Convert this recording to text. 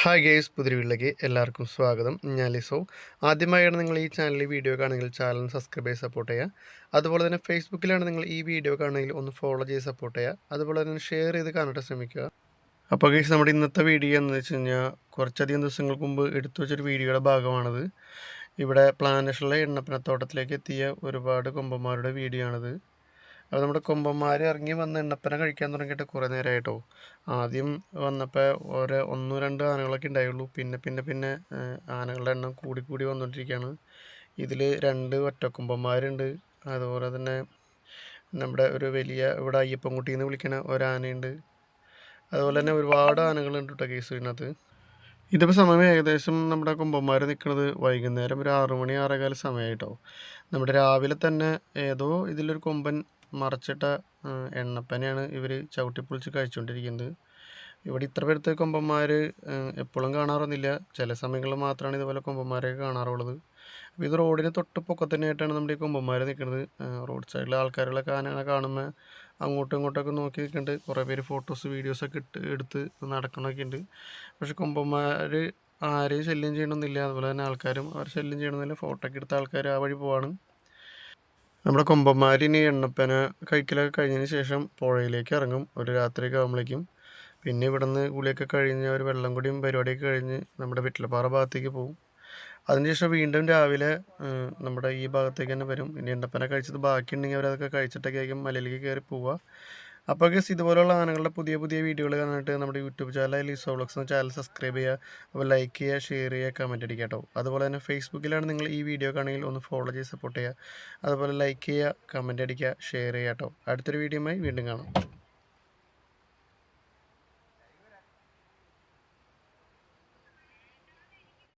Hi guys പുതിയ വീട്ടിലേക്ക് എല്ലാവർക്കും സ്വാഗതം. ഞാൻ ലിസോ. ആദ്യമായാണ് നിങ്ങൾ ഈ ചാനലിൽ വീഡിയോ കാണുമെങ്കിൽ ചാനൽ സബ്സ്ക്രൈബ് ചെയ്ത് സപ്പോർട്ട് ചെയ്യുക. അതുപോലെ തന്നെ ഫേസ്ബുക്കിലാണ് നിങ്ങൾ ഈ വീഡിയോ കാണുമെങ്കിൽ ഒന്ന് ഫോളോ ചെയ്ത് സപ്പോർട്ട് ചെയ്യുക. അതുപോലെ തന്നെ ഷെയർ ചെയ്ത് കാണാൻ ശ്രമിക്കുക. അപ്പോൾ ഗേസ് നമ്മുടെ ഇന്നത്തെ വീഡിയോ എന്ന് വെച്ച് കഴിഞ്ഞാൽ കുറച്ചധികം ദിവസങ്ങൾക്ക് മുമ്പ് എടുത്തു വെച്ചൊരു വീഡിയോയുടെ ഭാഗമാണത്. ഇവിടെ പ്ലാനേഷനിലെ എണ്ണപ്പനത്തോട്ടത്തിലേക്ക് എത്തിയ ഒരുപാട് കൊമ്പന്മാരുടെ വീഡിയോ ആണിത്. അപ്പോൾ നമ്മുടെ കൊമ്പന്മാർ ഇറങ്ങി വന്ന് എണ്ണപ്പന കഴിക്കാൻ തുടങ്ങിയിട്ട് കുറേ നേരമായിട്ടോ ആദ്യം വന്നപ്പോൾ ഒരു ഒന്നോ രണ്ട് ആനകളൊക്കെ ഉണ്ടായുള്ളൂ. പിന്നെ പിന്നെ പിന്നെ ആനകളുടെ എണ്ണം കൂടി കൂടി വന്നുകൊണ്ടിരിക്കുകയാണ് ഇതിൽ രണ്ട് ഒറ്റക്കൊമ്പന്മാരുണ്ട് അതുപോലെ തന്നെ നമ്മുടെ ഒരു വലിയ ഇവിടെ അയ്യപ്പൻകുട്ടി എന്ന് വിളിക്കുന്ന ഒരാനയുണ്ട്. അതുപോലെ തന്നെ ഒരുപാട് ആനകളുണ്ട് കേട്ടോ കേസ് ഇതിനകത്ത്. ഇതിപ്പോൾ സമയം ഏകദേശം നമ്മുടെ കുംഭന്മാർ നിൽക്കുന്നത് വൈകുന്നേരം ഒരു ആറു മണി ആറേകാല സമയമായിട്ടോ നമ്മുടെ രാവിലെ തന്നെ ഏതോ ഇതിലൊരു കൊമ്പൻ മറച്ചിട്ട എണ്ണപ്പനെയാണ് ഇവർ ചവിട്ടിപ്പൊളിച്ച് കഴിച്ചുകൊണ്ടിരിക്കുന്നത് ഇവിടെ ഇത്ര പേരത്തെ കൊമ്പന്മാർ എപ്പോഴും കാണാറൊന്നുമില്ല. ചില സമയങ്ങളിൽ മാത്രമാണ് ഇതുപോലെ കൊമ്പന്മാരെയൊക്കെ കാണാറുള്ളത്. അപ്പോൾ ഇത് റോഡിന് തൊട്ട് പൊക്കത്തന്നെയായിട്ടാണ് നമ്മുടെ ഈ കൊമ്പന്മാർ നിൽക്കുന്നത്. റോഡ് സൈഡിലെ ആൾക്കാരുകളൊക്കെ ആനകളെ കാണുമ്പോൾ അങ്ങോട്ടും ഇങ്ങോട്ടൊക്കെ നോക്കി നിൽക്കുന്നുണ്ട് കുറേ പേര് ഫോട്ടോസ് വീഡിയോസൊക്കെ ഇട്ട് എടുത്ത് നടക്കണമൊക്കെ ഉണ്ട്. പക്ഷെ കൊമ്പന്മാർ ആരെയും ശല്യം ചെയ്യണമെന്നില്ല അതുപോലെ തന്നെ ആൾക്കാരും അവർ ശല്യം ചെയ്യണമെന്നില്ല ഫോട്ടോ ഒക്കെ എടുത്ത ആൾക്കാർ ആ വഴി പോവാണ്. നമ്മുടെ കൊമ്പന്മാർ ഇനി എണ്ണപ്പന കഴിക്കലൊക്കെ കഴിഞ്ഞതിന് ശേഷം പുഴയിലേക്ക് ഇറങ്ങും. ഒരു രാത്രിയൊക്കെ ആകുമ്പോഴേക്കും പിന്നെ ഇവിടുന്ന് കുളിയൊക്കെ കഴിഞ്ഞ് ഒരു വെള്ളം കൂടിയും പരിപാടിയൊക്കെ കഴിഞ്ഞ് നമ്മുടെ വെറ്റിലപ്പാറ ഭാഗത്തേക്ക് പോകും. അതിനുശേഷം വീണ്ടും രാവിലെ നമ്മുടെ ഈ ഭാഗത്തേക്ക് തന്നെ വരും. ഇനി എണ്ണപ്പന കഴിച്ചത് ബാക്കിയുണ്ടെങ്കിൽ അവരതൊക്കെ കഴിച്ചിട്ടൊക്കെ ആയിരിക്കും മലയിലേക്ക് കയറി പോവുക. അപ്പോൾ ഗസ് ഇതുപോലുള്ള ആനകളുടെ പുതിയ പുതിയ വീഡിയോകൾ കാണാനായിട്ട് നമ്മുടെ യൂട്യൂബ് ചാനൽ ലിസോബ്ലോക്സ് എന്ന ചാനൽ സബ്സ്ക്രൈബ് ചെയ്യുക. അപ്പോൾ ലൈക്ക് ചെയ്യുക ഷെയർ ചെയ്യുക കമന്റ് അടിക്കുക കേട്ടോ. അതുപോലെ തന്നെ ഫേസ്ബുക്കിലാണ് നിങ്ങൾ ഈ വീഡിയോ കാണുമെങ്കിൽ ഒന്ന് ഫോളോ ചെയ്ത് സപ്പോർട്ട് ചെയ്യുക. അതുപോലെ ലൈക്ക് ചെയ്യുക കമന്റ് അടിക്കുക ഷെയർ ചെയ്യുക കേട്ടോ. അടുത്തൊരു വീഡിയോയുമായി വീണ്ടും കാണാം.